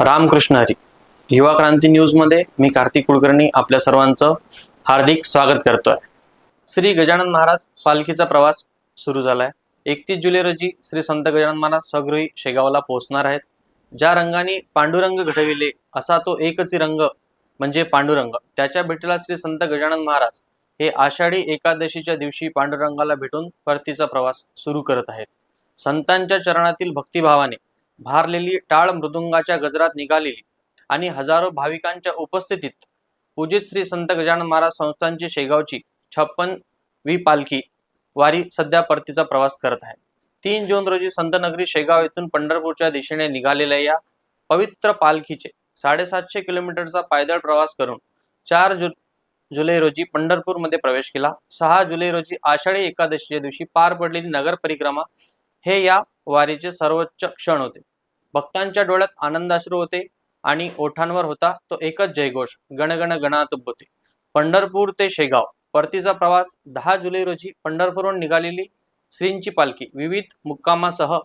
रामकृष्ण हरी. युवा क्रांती न्यूजमध्ये मी कार्तिक कुलकर्णी आपल्या सर्वांचं हार्दिक स्वागत करतोय. श्री गजानन महाराज पालखीचा प्रवास सुरू झाला आहे एकतीस जुलै रोजी श्री संत गजानन महाराज स्वगृही शेगावला पोहोचणार आहेत. ज्या रंगाने पांडुरंग घडविले असा तो एकच रंग म्हणजे पांडुरंग. त्याच्या भेटीला श्री संत गजानन महाराज हे आषाढी एकादशीच्या दिवशी पांडुरंगाला भेटून परतीचा प्रवास सुरू करत आहेत. संतांच्या चरणातील भक्तिभावाने भारलेली टाळ मृदुंगाच्या गजरात निघालेली आणि हजारो भाविकांच्या उपस्थितीत पूजित श्री संत गजानन महाराज संस्थांची शेगावची छप्पन वी पालखी वारी सध्या परतीचा प्रवास करत आहे. तीन जून रोजी संतनगरी शेगाव येथून पंढरपूरच्या दिशेने निघालेल्या या पवित्र पालखीचे साडेसातशे किलोमीटरचा पायदळ प्रवास करून चार जु जुलै रोजी पंढरपूरमध्ये प्रवेश केला. सहा जुलै रोजी आषाढी एकादशीच्या दिवशी पार पडलेली नगर परिक्रमा हे या वारीचे सर्वोच्च क्षण होते. भक्तांच्या डोळ्यात आनंदाश्रू होते आणि ओठांवर होता तो एकच जयघोष गणगण गणात होते पंढरपूर ते शेगाव परतीचा प्रवास दहा जुलै रोजी पंढरपूरहून निघालेली श्रींची पालखी विविध मुक्कामासह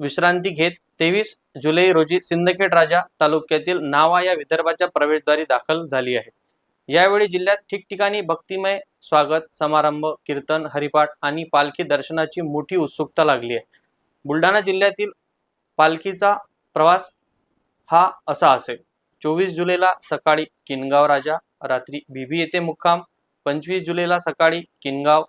विश्रांती घेत तेवीस जुलै रोजी सिंदखेड राजा तालुक्यातील नावा या विदर्भाच्या प्रवेशद्वारी दाखल झाली आहे. यावेळी जिल्ह्यात ठिकठिकाणी भक्तिमय स्वागत समारंभ कीर्तन हरिपाठ आणि पालखी दर्शनाची मोठी उत्सुकता लागली आहे. बुलढाणा जिल्ह्यातील पालखीचा प्रवास हा असा असेल. चोवीस जुलैला सकाळी किनगाव राजा रात्री बिबी येथे मुक्काम पंचवीस जुलैला सकाळी किनगाव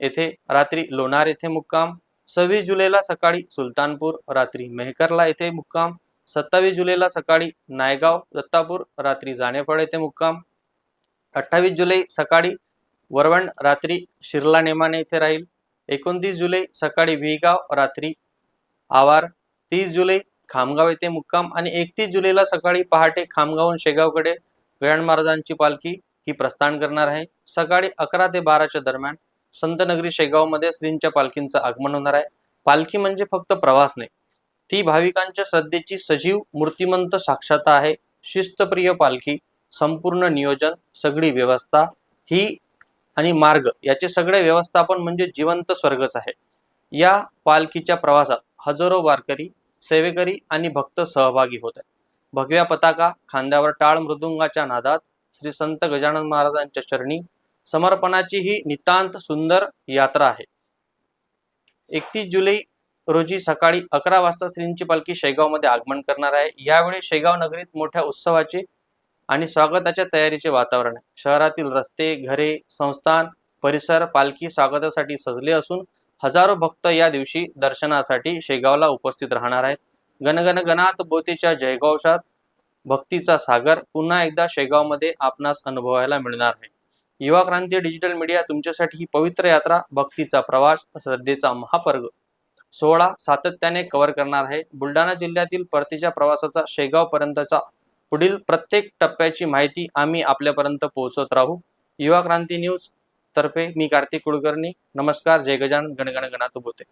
येथे रात्री लोणार येथे मुक्काम सव्वीस जुलैला सकाळी सुलतानपूर रात्री मेहकरला येथे मुक्काम सत्तावीस जुलैला सकाळी नायगाव दत्तापूर रात्री जानेफळ येथे मुक्काम अठ्ठावीस जुलै सकाळी वरवण रात्री शिरला नेमाने येथे राहील एकोणतीस जुलै सकाळी विगाव रात्री आवार तीस जुलै खामगाव येथे मुक्काम आणि एकतीस जुलैला सकाळी पहाटे खामगावहून शेगावकडे गजानन महाराजांची पालखी ही प्रस्थान करणार आहे. सकाळी अकरा ते बाराच्या दरम्यान संतनगरी शेगावमध्ये श्रींच्या पालखींचं आगमन होणार आहे. पालखी म्हणजे फक्त प्रवास नाही ती भाविकांच्या श्रद्धेची सजीव मूर्तिमंत साक्षाता आहे. शिस्तप्रिय पालखी संपूर्ण नियोजन सगळी व्यवस्था ही आणि मार्ग याचे सगळे व्यवस्थापन म्हणजे जिवंत स्वर्गच आहे. या पालखीच्या प्रवासात हजारो वारकरी सेवेकरी आणि भक्त सहभागी होत आहेत. भगव्या पताका खांद्यावर टाळ मृदुंगाच्या नादात श्री संत गजानन महाराजांच्या चरणी समर्पणाची ही नितांत सुंदर यात्रा आहे. एकतीस जुलै रोजी सकाळी अकरा वाजता श्रींची पालखी शेगावमध्ये आगमन करणार आहे. यावेळी शेगाव नगरीत मोठ्या उत्सवाचे आणि स्वागताच्या तयारीचे वातावरण आहे. शहरातील रस्ते घरे संस्थान परिसर पालखी स्वागतासाठी सजले असून हजारो भक्त या दिवशी दर्शनासाठी शेगावला उपस्थित राहणार आहेत. गणगण गणात बोतीच्या जयगावशात भक्तीचा सागर पुन्हा एकदा शेगावमध्ये आपणास अनुभवायला मिळणार आहे. युवा क्रांती डिजिटल मीडिया तुमच्यासाठी ही पवित्र यात्रा भक्तीचा प्रवास श्रद्धेचा महापर्ग सोहळा सातत्याने कव्हर करणार आहे. बुलढाणा जिल्ह्यातील परतीच्या प्रवासाचा शेगाव पर्यंतचा पुढील प्रत्येक टप्प्याची माहिती आम्ही आपल्यापर्यंत पोहोचत राहू. युवा क्रांती न्यूज तर्फे मी कार्तिक कुलकर्णी. नमस्कार जय गजान गणगण गणात बोते